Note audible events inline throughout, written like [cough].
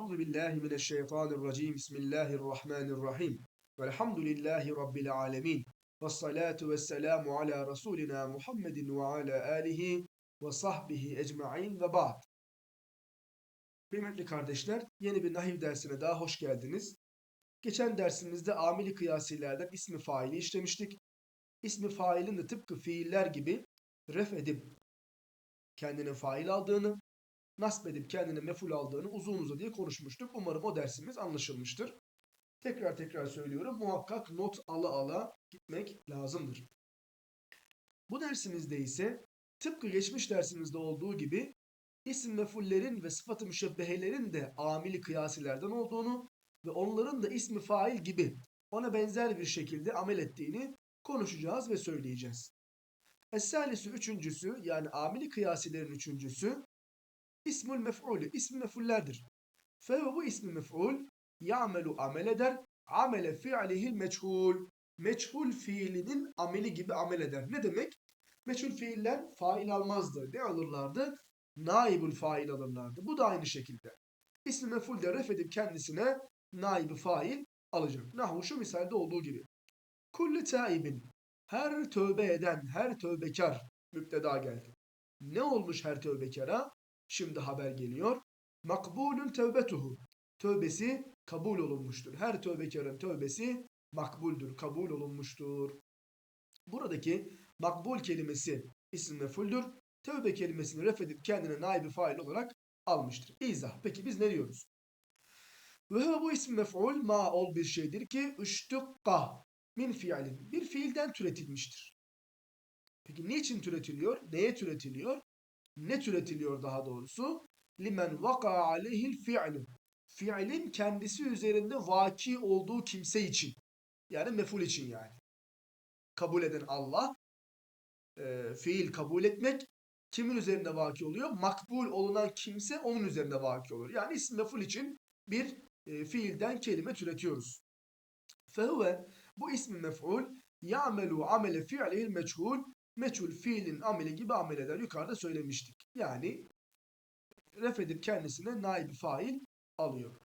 Euzu billahi mineşşeytanirracim. Bismillahirrahmanirrahim. Velhamdülillahi rabbil alamin. Ves salatu vesselamu ala rasulina Muhammedin ve ala alihi ve sahbihi ecmaîn ve ba'd. Kıymetli kardeşler, yeni bir nahiv dersine daha hoş geldiniz. Geçen dersimizde amili kıyasilerden ismi faili işlemiştik. İsmi failin de tıpkı fiiller gibi ref edip kendine fail aldığını, nasp edip kendine meful aldığını uzun uza diye konuşmuştuk. Umarım o dersimiz anlaşılmıştır. Tekrar tekrar söylüyorum. Muhakkak not ala ala gitmek lazımdır. Bu dersimizde ise tıpkı geçmiş dersimizde olduğu gibi isim mefullerin ve sıfatı müşebbehelerin de amili kıyasilerden olduğunu ve onların da ismi fail gibi ona benzer bir şekilde amel ettiğini konuşacağız ve söyleyeceğiz. Es-salisi üçüncüsü yani amili kıyasilerin üçüncüsü ismul mef'ulü, ismi mef'ullerdir. Fe bu ismi mef'ul ya'melu amel eder, amele fi'lihil meçhul. Meçhul fiilinin ameli gibi amel eder. Ne demek? Meçhul fiiller fail almazdı. Ne alırlardı? Naibul fail alırlardı. Bu da aynı şekilde. İsmi mef'ul de ref edip kendisine naibi fail alacak. Nahu şu misalde olduğu gibi. Kulli taibin. Her tövbe eden, her tövbekar müpteda geldi. Ne olmuş her tövbekara? Şimdi haber geliyor. Makbulun tevbetuhu. Tövbesi kabul olunmuştur. Her tövbekarın tövbesi makbuldür, kabul olunmuştur. Buradaki makbul kelimesi isim mefuldür. Tövbe kelimesini ref edip kendine naibi fail olarak almıştır. İzah. Peki biz ne diyoruz? Ve bu isim mef'ul ma ol bir şeydir ki üştukka min fiilin. Bir fiilden türetilmiştir. Peki niçin türetiliyor? Neye türetiliyor? Ne türetiliyor daha doğrusu? Limen vaka aleyhil fi'lu. Fiilin kendisi üzerinde vaki olduğu kimse için. Yani meful için yani. Kabul eden Allah. E, fiil kabul etmek kimin üzerinde vaki oluyor? Makbul olunan kimse onun üzerinde vaki olur. Yani isim meful için bir e, fiilden kelime türetiyoruz. Fehuve bu ismi mef'ul ya'melu amele fi'lihil meçhul meçhul fiilin ameli gibi amel eder. Yukarıda söylemiştik. Yani ref edip kendisine naibi fail alıyor.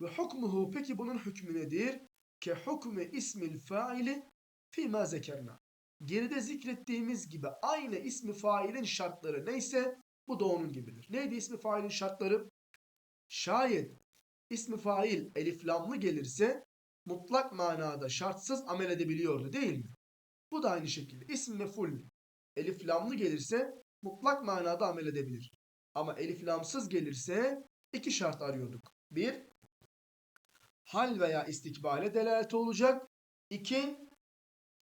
Ve hukmuhu peki bunun hükmü nedir? Ke hukmü ismil faili fîmâ zekerna. Geride zikrettiğimiz gibi aynı ismi failin şartları neyse bu da onun gibidir. Neydi ismi failin şartları? Şayet ismi fail eliflamlı gelirse mutlak manada şartsız amel edebiliyordu değil mi? Bu da aynı şekilde. İsim meful elif lamlı gelirse mutlak manada amel edebilir. Ama elif lamsız gelirse iki şart arıyorduk. Bir, hal veya istikbale delalet olacak. İki,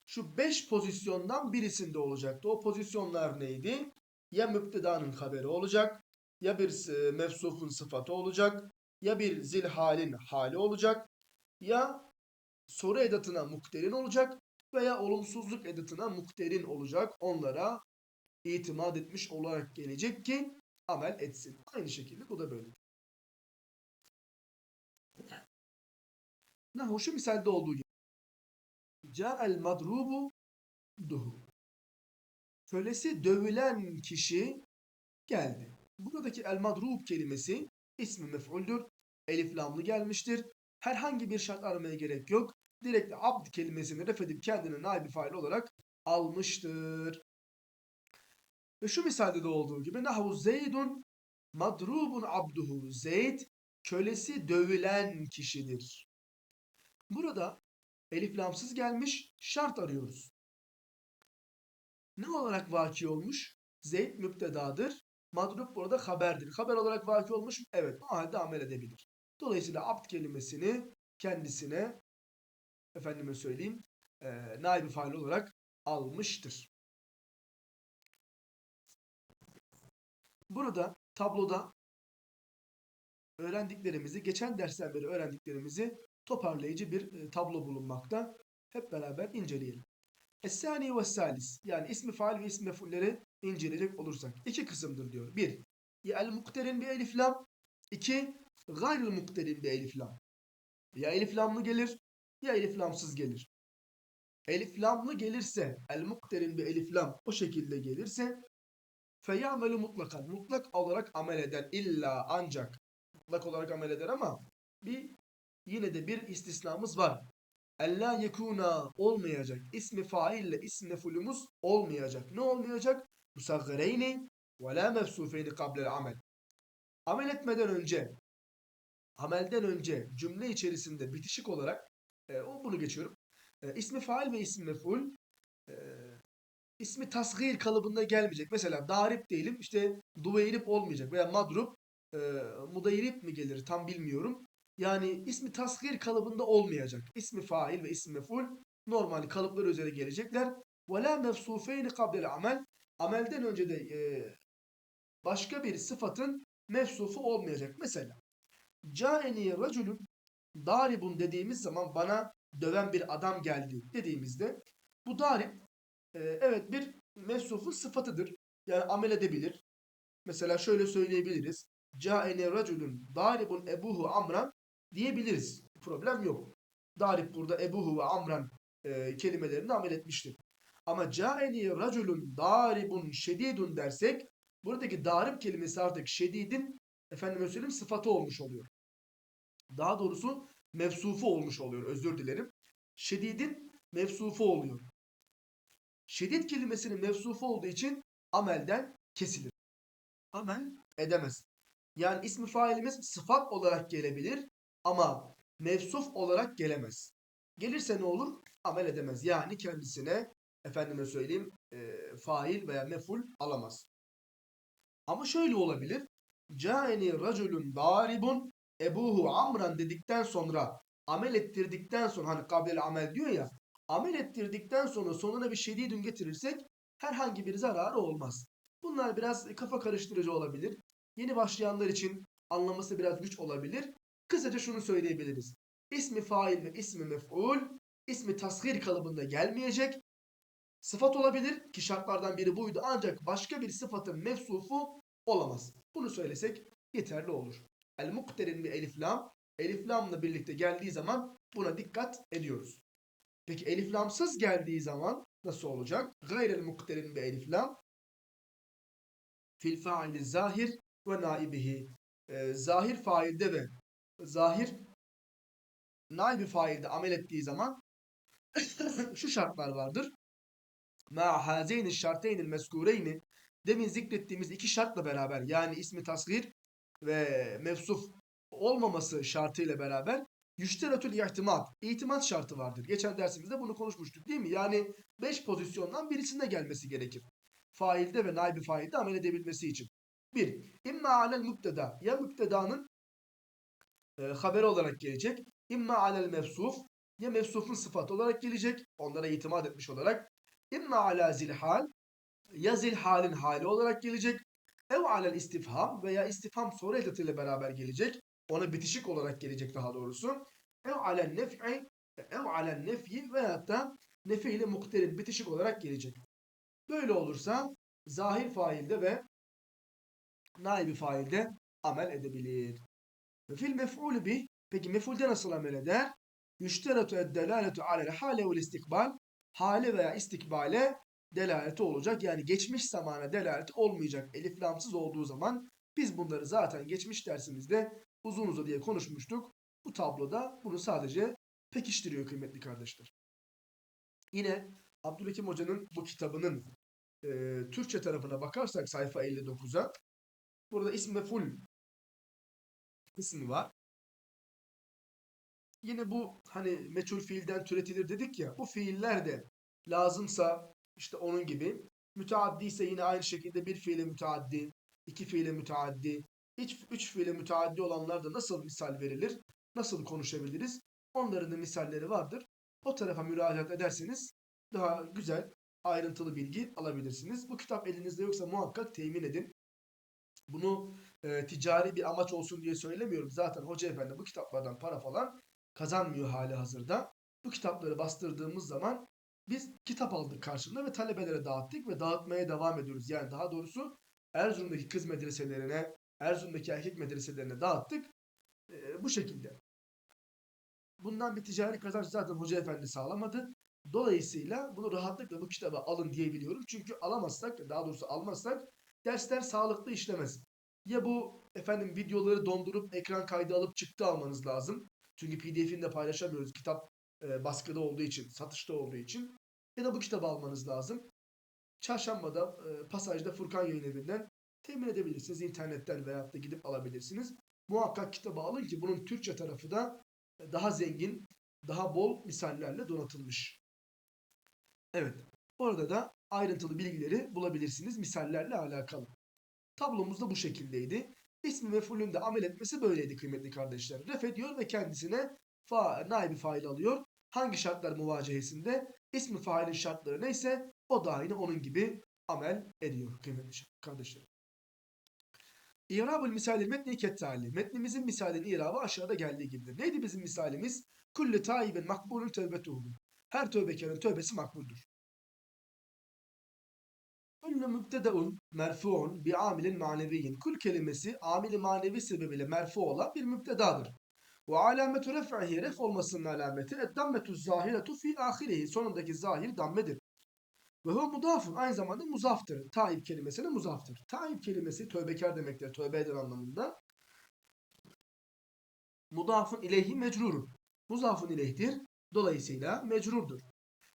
şu beş pozisyondan birisinde olacaktı. O pozisyonlar neydi? Ya müptedanın haberi olacak, ya bir e, mevsufun sıfatı olacak, ya bir zil halin hali olacak, ya soru edatına mukterin olacak veya olumsuzluk edatına mukterin olacak. Onlara itimat etmiş olarak gelecek ki amel etsin. Aynı şekilde bu da böyle. Nahu şu misalde olduğu gibi. Ca'el madrubu duhu. Kölesi dövülen kişi geldi. Buradaki el madrub kelimesi ismi mef'uldür. Elif lamlı gelmiştir. Herhangi bir şart aramaya gerek yok direkt abd kelimesini ref edip kendine naibi fail olarak almıştır. Ve şu misalde de olduğu gibi nahu zeydun madrubun abduhu. Zeyd kölesi dövülen kişidir. Burada elif lamsız gelmiş şart arıyoruz. Ne olarak vaki olmuş? Zeyd müptedadır. Madrub burada haberdir. Haber olarak vaki olmuş mu? Evet. O halde amel edebilir. Dolayısıyla abd kelimesini kendisine efendime söyleyeyim e, naibi fail olarak almıştır. Burada tabloda öğrendiklerimizi, geçen dersten beri öğrendiklerimizi toparlayıcı bir e, tablo bulunmakta. Hep beraber inceleyelim. Es-sani ve salis yani ismi fail ve ismi mefulleri inceleyecek olursak iki kısımdır diyor. Bir, el mukterin bir elif lam. İki, gayrıl mukterin bir elif lam. Ya elif lamlı gelir ya elif lamsız gelir. Elif lamlı gelirse el mukterin bir elif lam o şekilde gelirse feyamelu mutlakan mutlak olarak amel eden illa ancak mutlak olarak amel eder ama bir yine de bir istisnamız var. Ella yekuna olmayacak. İsmi faille ismi mefulümüz olmayacak. Ne olmayacak? Musaggareyni ve la mefsufeyni kablel amel. Amel etmeden önce, amelden önce cümle içerisinde bitişik olarak, e, o bunu geçiyorum. E, ismi fail ve ismi meful e, ismi tasgir kalıbında gelmeyecek. Mesela darip değilim, işte duveyrip olmayacak veya madrup e, mudayrip mi gelir tam bilmiyorum. Yani ismi tasgir kalıbında olmayacak. İsmi fail ve ismi meful normal kalıplar üzere gelecekler. Ve la mefsufeyni kablel amel. Amelden önce de e, başka bir sıfatın mefsufu olmayacak. Mesela Caeni raculun daribun dediğimiz zaman bana döven bir adam geldi dediğimizde bu darip e, evet bir mefsufun sıfatıdır. Yani amel edebilir. Mesela şöyle söyleyebiliriz. Caeni raculun daribun ebuhu amran diyebiliriz. Problem yok. Darip burada ebuhu ve amran e, kelimelerini amel etmiştir. Ama caeni raculun daribun şedidun dersek buradaki darip kelimesi artık şedidin efendime söyleyeyim sıfatı olmuş oluyor. Daha doğrusu mevsufu olmuş oluyor. Özür dilerim. Şedidin mevsufu oluyor. Şedid kelimesinin mevsufu olduğu için amelden kesilir. Amel edemez. Yani ismi failimiz sıfat olarak gelebilir ama mevsuf olarak gelemez. Gelirse ne olur? Amel edemez. Yani kendisine efendime söyleyeyim e, fail veya meful alamaz. Ama şöyle olabilir. Caeni raculun daribun ebuhu amran dedikten sonra amel ettirdikten sonra hani kablel amel diyor ya amel ettirdikten sonra sonuna bir şedidün getirirsek herhangi bir zararı olmaz. Bunlar biraz kafa karıştırıcı olabilir. Yeni başlayanlar için anlaması biraz güç olabilir. Kısaca şunu söyleyebiliriz. İsmi fail ve ismi mef'ul ismi tasgir kalıbında gelmeyecek. Sıfat olabilir ki şartlardan biri buydu ancak başka bir sıfatın mevsufu olamaz. Bunu söylesek yeterli olur. El mukterin bir elif lam elif lamla birlikte geldiği zaman buna dikkat ediyoruz. Peki elif lamsız geldiği zaman nasıl olacak? Gayrel mukterin bir elif lam fil faili zahir ve naibihi. Ee, zahir failde ve zahir naibi failde amel ettiği zaman [coughs] şu şartlar vardır. Ma hazeyni şarteynil meskureyni demin zikrettiğimiz iki şartla beraber yani ismi tasgir ve mevsuf olmaması şartıyla beraber yüşteretül ihtimat, itimat şartı vardır. Geçen dersimizde bunu konuşmuştuk değil mi? Yani 5 pozisyondan birisinde gelmesi gerekir. Failde ve naibi failde amel edebilmesi için. 1. İmma alel müpteda. Ya müptedanın e, haberi olarak gelecek. İmma alel mefsuf. Ya mefsufun sıfatı olarak gelecek. Onlara itimat etmiş olarak. İmma ala zilhal. Ya zilhalin hali olarak gelecek. Ev alel istifham veya istifham soru edatıyla beraber gelecek. Ona bitişik olarak gelecek daha doğrusu. Ev alel nef'i ev alel nefyi veyahut da nefi ile mukterin bitişik olarak gelecek. Böyle olursa zahir failde ve naibi failde amel edebilir. Ve fil mef'ulü bih peki mef'ulde nasıl amel eder? Yüşteratu eddelaletu alel hale vel istikbal hale veya istikbale delaleti olacak. Yani geçmiş zamana delaleti olmayacak. Elif lamsız olduğu zaman biz bunları zaten geçmiş dersimizde uzun uzun diye konuşmuştuk. Bu tabloda bunu sadece pekiştiriyor kıymetli kardeşler. Yine Abdülhakim Hoca'nın bu kitabının e, Türkçe tarafına bakarsak sayfa 59'a burada ismi full kısmı var. Yine bu hani meçhul fiilden türetilir dedik ya bu fiiller de lazımsa işte onun gibi müteaddi ise yine aynı şekilde bir fiile müteaddi, iki fiile müteaddi, üç, üç fiile müteaddi olanlarda nasıl misal verilir, nasıl konuşabiliriz? Onların da misalleri vardır. O tarafa müracaat ederseniz daha güzel, ayrıntılı bilgi alabilirsiniz. Bu kitap elinizde yoksa muhakkak temin edin. Bunu e, ticari bir amaç olsun diye söylemiyorum. Zaten Hoca Efendi bu kitaplardan para falan kazanmıyor hali hazırda. Bu kitapları bastırdığımız zaman biz kitap aldık karşılığında ve talebelere dağıttık ve dağıtmaya devam ediyoruz. Yani daha doğrusu Erzurum'daki kız medreselerine, Erzurum'daki erkek medreselerine dağıttık. E, bu şekilde. Bundan bir ticari kazanç zaten Hoca Efendi sağlamadı. Dolayısıyla bunu rahatlıkla bu kitabı alın diyebiliyorum. Çünkü alamazsak, daha doğrusu almazsak dersler sağlıklı işlemez. Ya bu efendim videoları dondurup ekran kaydı alıp çıktı almanız lazım. Çünkü PDF'ini de paylaşamıyoruz. Kitap e, baskıda olduğu için, satışta olduğu için. Ya da bu kitabı almanız lazım. Çarşambada e, pasajda Furkan Yayın Evi'nden temin edebilirsiniz. İnternetten veyahut da gidip alabilirsiniz. Muhakkak kitabı alın ki bunun Türkçe tarafı da daha zengin, daha bol misallerle donatılmış. Evet. Orada da ayrıntılı bilgileri bulabilirsiniz misallerle alakalı. Tablomuz da bu şekildeydi. İsmi mef'ulün de amel etmesi böyleydi kıymetli kardeşler. Ref ediyor ve kendisine fa naibi fail alıyor. Hangi şartlar muvacehesinde? İsmi failin şartları neyse o da aynı onun gibi amel ediyor kıymetli kardeşler. İrabul misali metni kettali. Metnimizin misalinin irabı aşağıda geldiği gibidir. Neydi bizim misalimiz? Kulli taibin makbulun tövbetuhu. Her tövbekarın tövbesi makbuldür. Kullu mübtedeun merfuun bi amilin maneviyin. Kul kelimesi amili manevi sebebiyle merfu olan bir mübtedadır. Ve alametu ref'ihi ref olmasının alameti eddammetu zahiretu fi ahirihi. Sonundaki zahir dammedir. Ve hu mudafun aynı zamanda muzaftır. Taib kelimesine muzaftır. Taib kelimesi tövbekar demektir. Tövbe eden anlamında. Mudafun ileyhi mecrurun. Muzafun ileyhtir. Dolayısıyla mecrurdur.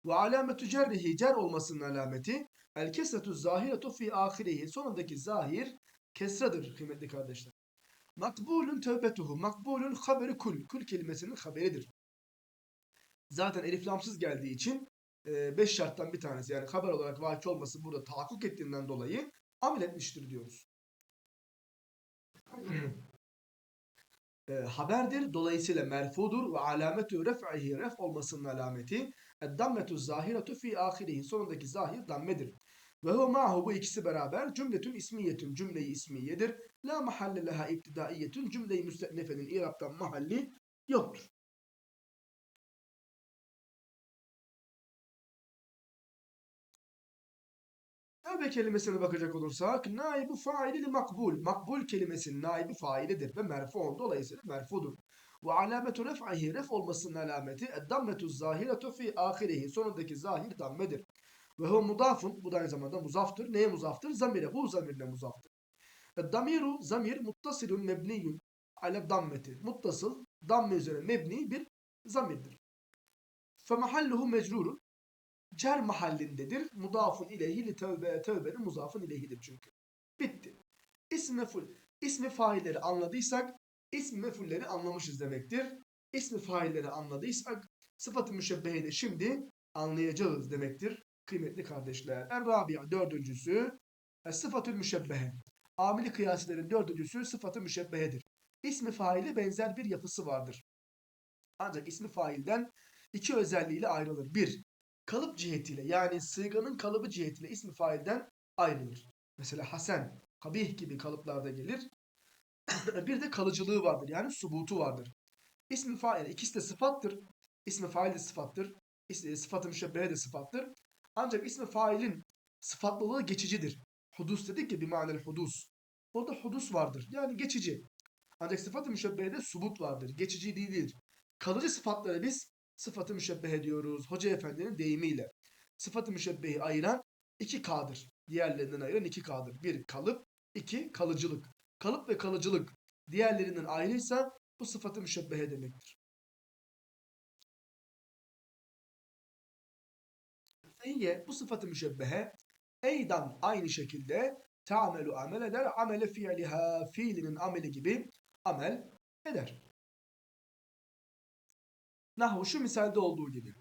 Ve alametü cerrihi cer olmasının alameti el kesretu zahiretu fi ahirihi. Sonundaki zahir kesradır kıymetli kardeşler. Makbulun tövbetuhu. Makbulun haberi kul. Kul kelimesinin haberidir. Zaten elif lamsız geldiği için 5 şarttan bir tanesi yani haber olarak vaki olması burada tahakkuk ettiğinden dolayı amel etmiştir diyoruz. [clears throat] e, haberdir. Dolayısıyla merfudur ve alametü ref'ihi ref olmasının alameti eddammetu zahiretu fi ahirihi sonundaki zahir dammedir. Ve huve ma'hu bu ikisi beraber cümletün ismiyetün cümleyi ismiyedir. La mahalle leha ibtidaiyetün cümleyi müstennefenin iraptan mahalli yoktur. Tevbe kelimesine bakacak olursak naibu faili makbul. Makbul kelimesinin naibi failidir ve merfu dolayısıyla merfudur. Ve alametu ref'ihi ref olmasının alameti eddammetu zahiretu fi ahirihi. Sonundaki zahir dammedir. Ve hu mudafun. Bu da aynı zamanda muzaftır. Neye muzaftır? Zamire. Bu zamirle muzaftır. Damiru zamir muttasilun mebniyun ala dammeti. Muttasıl damme üzerine mebni bir zamirdir. Fe mahalluhu mecrurun cer mahallindedir. Mudafun ileyhi li tevbe tevbenin muzafın ileyhidir çünkü. Bitti. İsmi meful. İsmi failleri anladıysak ismi mefulleri anlamışız demektir. İsmi failleri anladıysak sıfatı de şimdi anlayacağız demektir. Kıymetli kardeşler. En rabia dördüncüsü sıfatül müşebbehe. Amili kıyasilerin dördüncüsü sıfatı müşebbehedir. İsmi faili benzer bir yapısı vardır. Ancak ismi failden iki özelliğiyle ayrılır. Bir, kalıp cihetiyle yani sıyganın kalıbı cihetiyle ismi failden ayrılır. Mesela Hasan, kabih gibi kalıplarda gelir. [coughs] bir de kalıcılığı vardır yani subutu vardır. İsmi fail ikisi de sıfattır. İsmi fail de sıfattır. Sıfatı müşebbehe de sıfattır. Ancak ismi failin sıfatlılığı geçicidir. Hudus dedik ki bir manel hudus. Orada hudus vardır. Yani geçici. Ancak sıfatı müşebbehede subut vardır. Geçici değildir. Kalıcı sıfatları biz sıfatı müşebbehe diyoruz. Hoca efendinin deyimiyle. Sıfatı müşebbehi ayıran iki K'dır. Diğerlerinden ayıran iki K'dır. Bir kalıp, iki kalıcılık. Kalıp ve kalıcılık diğerlerinden ayrıysa bu sıfatı müşebbehe demektir. Feyye bu sıfatı müşebbehe eydan aynı şekilde ta'melu amel eder. Amele fiiliha fiilinin ameli gibi amel eder. Nahu şu misalde olduğu gibi.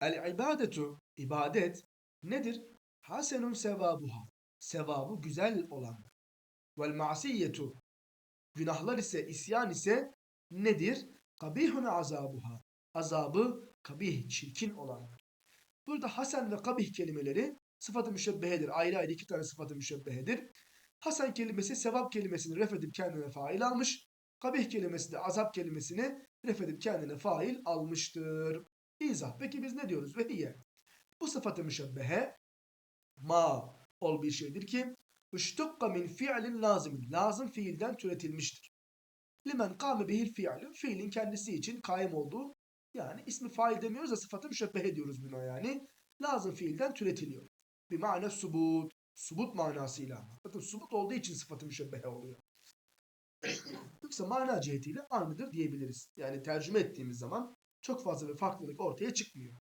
El ibadetu ibadet nedir? Hasenun sevabuha. Sevabı güzel olan. Vel ma'siyetu günahlar ise isyan ise nedir? Kabihun azabuha. Azabı kabih, çirkin olan. Burada hasen ve kabih kelimeleri sıfatı müşebbehedir. Ayrı ayrı iki tane sıfatı müşebbehedir. Hasen kelimesi sevap kelimesini ref edip kendine fail almış. Kabih kelimesi de azap kelimesini ref edip kendine fail almıştır. İzah. Peki biz ne diyoruz? Ve Bu sıfatı müşebbehe ma ol bir şeydir ki Üştukka min fi'lin lazimin. Lazım fiilden türetilmiştir. Limen kâme bihil fi'lin. Fiilin kendisi için kaim olduğu. Yani ismi fail demiyoruz da sıfatı müşebbehe diyoruz buna yani. Lazım fiilden türetiliyor. Bir mane subut. Subut manasıyla. Bakın subut olduğu için sıfatı müşebbehe oluyor. Yoksa mana cihetiyle aynıdır diyebiliriz. Yani tercüme ettiğimiz zaman çok fazla bir farklılık ortaya çıkmıyor.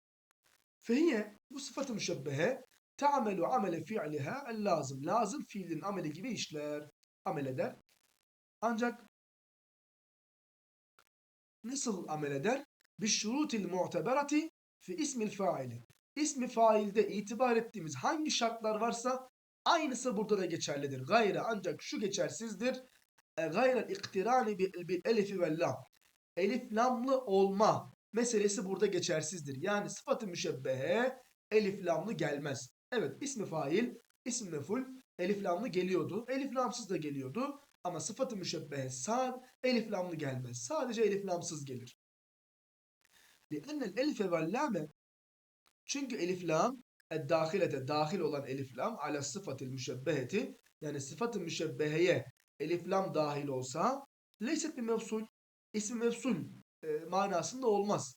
Fehiye bu sıfatı müşebbehe ta'melu amele fi'liha el lazım. Lazım fiilin ameli gibi işler. Amel eder. Ancak nasıl amel eder? Bişşurutil mu'teberati fi ismil faili. İsmi failde itibar ettiğimiz hangi şartlar varsa aynısı burada da geçerlidir. Gayre ancak şu geçersizdir. E, Gayrel iktirani bil elifi vel lam. Elif lamlı olma meselesi burada geçersizdir. Yani sıfatı müşebbehe elif lamlı gelmez. Evet ismi fail, isim meful elif lamlı geliyordu. Elif lamsız da geliyordu. Ama sıfatı müşebbehe sad elif lamlı gelmez. Sadece elif lamsız gelir. Li'ennel elife vel lame çünkü elif lam e, dahilete dahil olan elif lam ala sıfatil müşebbeheti yani sıfatı müşebbeheye elif lam dahil olsa leyset bir mevsul ismi mevsul e, manasında olmaz.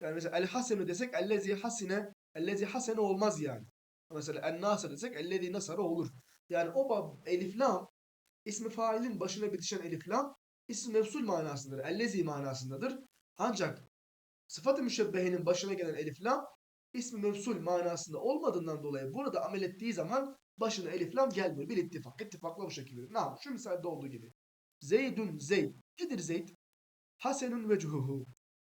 Yani mesela el hasene desek ellezi hasine ellezi hasene olmaz yani. Mesela en nasar desek ellezi nasara olur. Yani o elif lam ismi failin başına bitişen elif lam ismi mevsul manasındadır. Ellezi manasındadır. Ancak sıfat-ı müşebbehenin başına gelen elif lam ismi mevsul manasında olmadığından dolayı burada amel ettiği zaman başına elif lam gelmiyor. Bir ittifak. İttifakla bu şekilde. Ne Şu misalde olduğu gibi. Zeydun Zeyd. Nedir Zeyd? Hasenun vecuhuhu.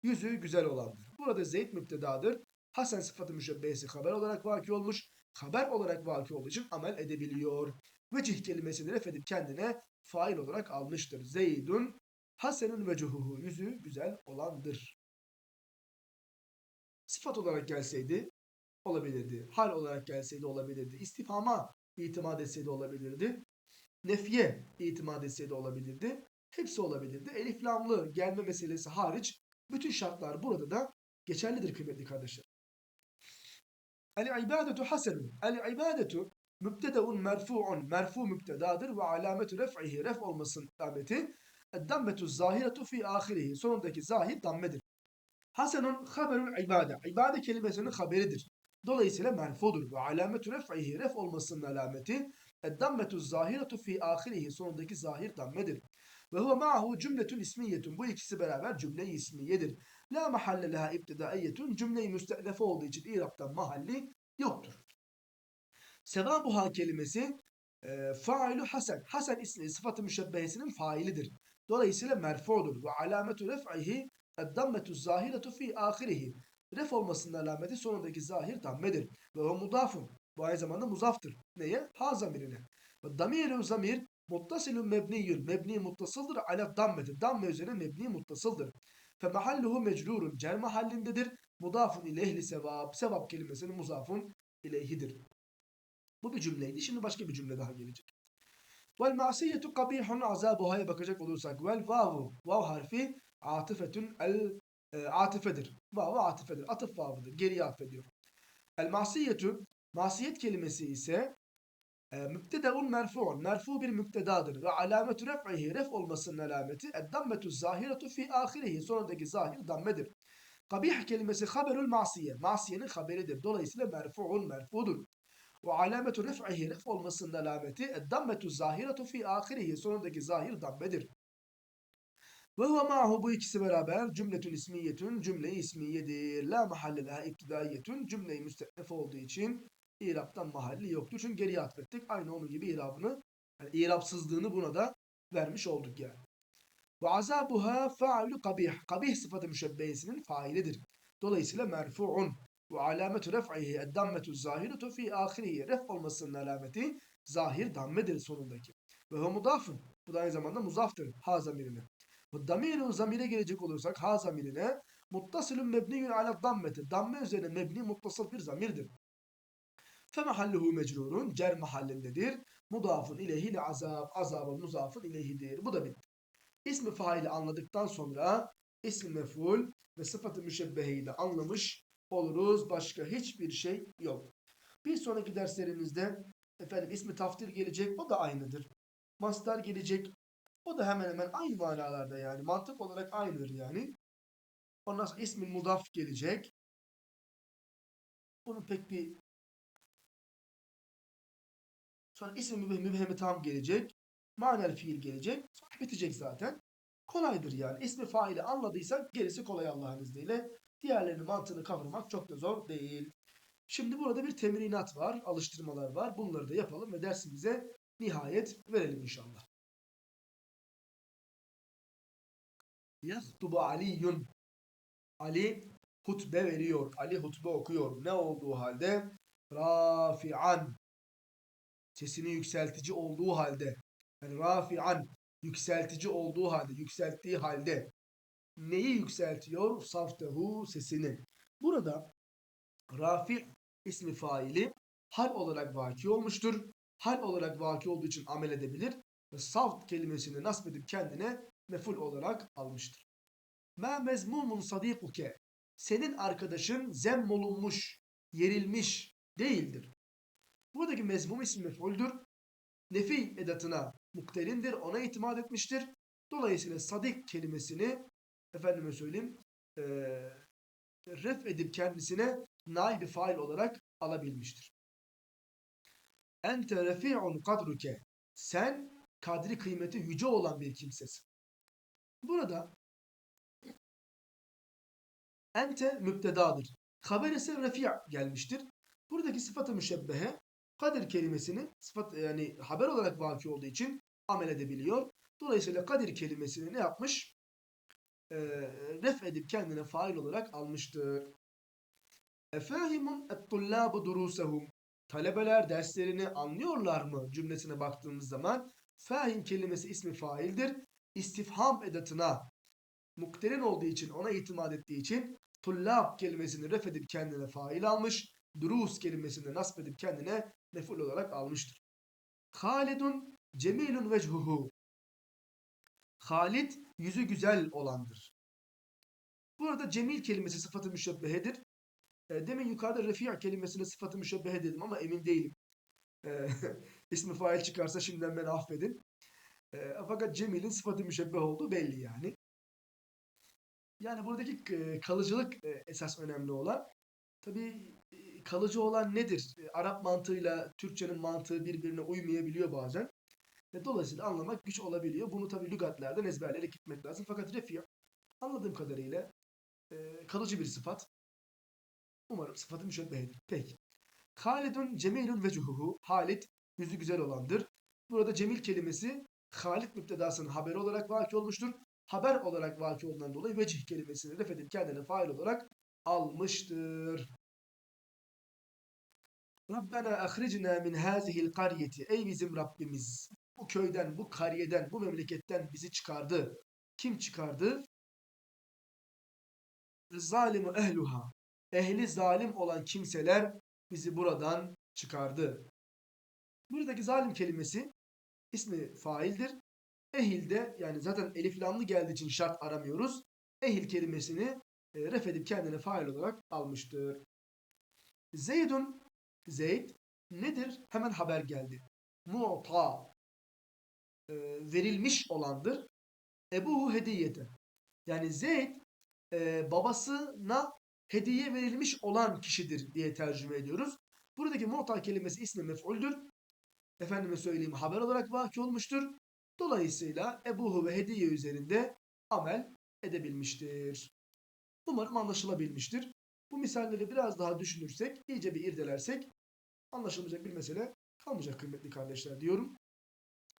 Yüzü güzel olandır. Burada Zeyd müptedadır. Hasen sıfatı müşebbehesi haber olarak vaki olmuş. Haber olarak vaki olduğu için amel edebiliyor. Vecih kelimesini ref edip kendine fail olarak almıştır. Zeydun Hasenun vecuhuhu. Yüzü güzel olandır. Sıfat olarak gelseydi olabilirdi. Hal olarak gelseydi olabilirdi. İstifama itimat etseydi olabilirdi. Nefiye itimat etseydi olabilirdi. Hepsi olabilirdi. Elif lamlı gelme meselesi hariç bütün şartlar burada da geçerlidir kıymetli kardeşler. El ibadetu hasenun. El ibadetu mübtedeun merfu'un. Merfu mübtedadır ve alametu ref'ihi. Ref olmasının alameti. Eddametu zahiretu fi ahirihi. Sonundaki zahir dammedir. Hasenun haberul ibade. İbade kelimesinin haberidir. Dolayısıyla merfudur. Ve alametu ref'ihi. Ref olmasının alameti. Eddammetu zahiretu fi ahirihi. Sonundaki zahir dammedir. Ve huve ma'hu cümletun ismiyetun. Bu ikisi beraber cümle-i ismiyedir. La mahalle leha ibtidaiyetun. Cümle-i müste'lefe olduğu için İrab'dan mahalli yoktur. Sevabuha kelimesi e, failu hasen. Hasen ismi sıfatı müşebbehesinin failidir. Dolayısıyla merfudur. Ve alametu ref'ihi eddammetu zahiretu fi ahirihi. Ref olmasının alameti sonundaki zahir dammedir. Ve o mudafun. Bu aynı zamanda muzaftır. Neye? Ha zamirine. Ve damiru zamir muttasilun mebniyun. Mebni muttasıldır. Ala dammeti. Damme üzerine mebni muttasıldır. Fe mahalluhu mecrurun. Cer mahallindedir. Mudafun ileyhli sevap. Sevap kelimesinin muzafun ileyhidir. Bu bir cümleydi. Şimdi başka bir cümle daha gelecek. Vel masiyetu kabihun azabuha'ya bakacak olursak. Vel vavu. Vav harfi atifetun el e, atifedir. Vavu atifedir. Atıf vavıdır. Geriye atfediyor. El masiyetu masiyet kelimesi ise e, mübtedeun merfu'un. Merfu bir mübtedadır. Ve alametu ref'ihi. Ref olmasının alameti. Eddammetu zahiretu fi ahirihi. Sonundaki zahir dammedir. Kabih kelimesi haberül masiye. Masiyenin haberidir. Dolayısıyla merfu'un merfudur. Ve alametu ref'ihi. Ref olmasının alameti. Eddammetu zahiretu fi ahirihi. Sonundaki zahir dammedir. Ve huve ma'hu bu ikisi beraber cümletün ismiyetün cümle-i ismiyedir. La mahalle laha iptidaiyetün cümle-i müstehnefe olduğu için İrab'dan mahalli yoktur. Çünkü geriye atfettik. Aynı onun gibi İrab'ını yani İrabsızlığını buna da vermiş olduk yani. Ve azabuha fa'ilü kabih. Kabih sıfatı müşebbehesinin failidir. Dolayısıyla merfu'un. Ve alametu ref'ihi eddammetu zahiretu fi ahirihi. Ref olmasının alameti zahir dammedir sonundaki. Ve huve mudafun. Bu da aynı zamanda muzaftır. Ha zamirine. Ve damiru zamire gelecek olursak ha zamirine muttasilun mebniyun ala dammeti. Damme üzerine mebni muttasıl bir zamirdir. Femahalluhu mecrurun cer mahallindedir. Mudafun ileyhi azab. Azabın muzafun ileyhidir. Bu da bitti. İsmi faili anladıktan sonra ismi meful ve sıfatı müşebbeheyi de anlamış oluruz. Başka hiçbir şey yok. Bir sonraki derslerimizde efendim ismi taftir gelecek. O da aynıdır. Mastar gelecek. O da hemen hemen aynı manalarda yani. Mantık olarak aynıdır yani. Ondan sonra ismi mudaf gelecek. Bunun pek bir Sonra ismi mübhemi tam gelecek. manel fiil gelecek. Sonra bitecek zaten. Kolaydır yani. İsmi faili anladıysak gerisi kolay Allah'ın izniyle. Diğerlerinin mantığını kavramak çok da zor değil. Şimdi burada bir temrinat var, alıştırmalar var. Bunları da yapalım ve dersimize nihayet verelim inşallah. Yahtubu Aliyun. Ali hutbe veriyor. Ali hutbe okuyor. Ne olduğu halde? Rafi'an. Sesini yükseltici olduğu halde. Yani rafi'an. Yükseltici olduğu halde. Yükselttiği halde. Neyi yükseltiyor? Saftehu sesini. Burada Rafi ismi faili hal olarak vaki olmuştur. Hal olarak vaki olduğu için amel edebilir. Ve saft kelimesini nasip edip kendine meful olarak almıştır. Ma mezmumun sadikuke. Senin arkadaşın zemmolunmuş, yerilmiş değildir. Buradaki mezmum ismi mefuldür. Nefi edatına mukterindir. Ona itimat etmiştir. Dolayısıyla sadik kelimesini efendime söyleyeyim eee ref edip kendisine naib fail olarak alabilmiştir. Ente refi'un kadruke. Sen kadri kıymeti yüce olan bir kimsesin. Burada ente müptedadır. Haber ise refi' gelmiştir. Buradaki sıfatı müşebbehe kadir kelimesini sıfat yani haber olarak vaki olduğu için amel edebiliyor. Dolayısıyla kadir kelimesini ne yapmış? Ee, ref edip kendine fail olarak almıştır. Efahimun et-tullabu durusahum. Talebeler derslerini anlıyorlar mı cümlesine baktığımız zaman fahim kelimesi ismi faildir. İstifham edatına mukterin olduğu için ona itimat ettiği için tullab kelimesini ref edip kendine fail almış. Durus kelimesini nasp edip kendine meful olarak almıştır. Halidun cemilun vechuhu. Halid yüzü güzel olandır. Burada cemil kelimesi sıfatı müşebbehedir. E, demin yukarıda refi' kelimesine sıfatı müşebbehe dedim ama emin değilim. E, [laughs] ismi fail çıkarsa şimdiden beni affedin. E, fakat Cemil'in sıfatı müşebbeh olduğu belli yani. Yani buradaki e, kalıcılık e, esas önemli olan. Tabii e, kalıcı olan nedir? Arap mantığıyla Türkçenin mantığı birbirine uymayabiliyor bazen. E, dolayısıyla anlamak güç olabiliyor. Bunu tabii lügatlerden ezberleyerek gitmek lazım. Fakat refi' anladığım kadarıyla kalıcı bir sıfat. Umarım sıfatı müşebbehedir. Peki. Halidun cemilun vecuhuhu. Halid yüzü güzel olandır. Burada cemil kelimesi Halid müptedasının haberi olarak vaki olmuştur. Haber olarak vaki olduğundan dolayı vecih kelimesini ref edip kendine fail olarak almıştır. Rabbena ahricna min hazihil karyeti. Ey bizim Rabbimiz. Bu köyden, bu kariyeden, bu memleketten bizi çıkardı. Kim çıkardı? Zalimu ehluha ehli zalim olan kimseler bizi buradan çıkardı. Buradaki zalim kelimesi ismi faildir. Ehilde yani zaten elif lamlı geldiği için şart aramıyoruz. Ehil kelimesini e, ref edip kendine fail olarak almıştır. Zeydun Zeyd nedir? Hemen haber geldi. Mu'ta e, verilmiş olandır. Ebuhu hediyete. Yani Zeyd e, babasına hediye verilmiş olan kişidir diye tercüme ediyoruz. Buradaki muhtar kelimesi ismi mef'uldür. Efendime söyleyeyim haber olarak vaki olmuştur. Dolayısıyla ebuhu ve hediye üzerinde amel edebilmiştir. Umarım anlaşılabilmiştir. Bu misalleri biraz daha düşünürsek, iyice bir irdelersek anlaşılmayacak bir mesele kalmayacak kıymetli kardeşler diyorum.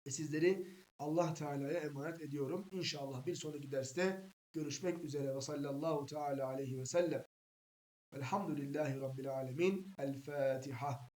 Ve sizleri Allah Teala'ya emanet ediyorum. İnşallah bir sonraki derste görüşmek üzere ve sallallahu teala aleyhi ve sellem. Velhamdülillahi Rabbil alemin. El Fatiha.